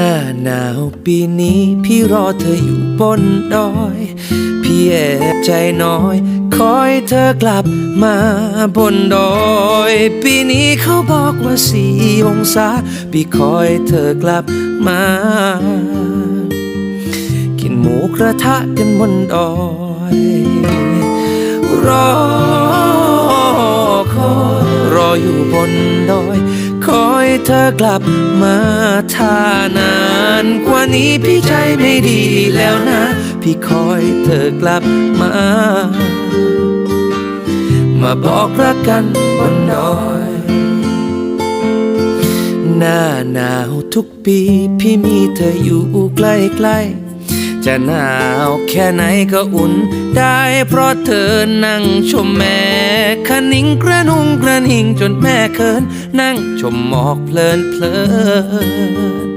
หน้าหนาวปีนี้พี่รอเธออยู่บนดอย พี่แอบใจน้อย คอยเธอกลับมาบนดอย ปีนี้เขาบอกว่าสี่องศา พี่คอยเธอกลับมา กินหมูกระทะกันบนดอย รอคอยรออยู่บนดอย คอยเธอกลับ มาถ้านานกว่านี้พี่ใจไม่ดีแล้วนะ พี่คอยเธอกลับมา มาบอกรักกันบนดอย หน้าหนาวทุกปี พี่มีเธออยู่ใกล้ๆ จะหนาวแค่ไหนก็อุ่นได้เพราะเธอนั่งชมแม่ขะนิงกระนุงกระนิงจนแม่เคินนั่งชมหมอกเพลินเพลิน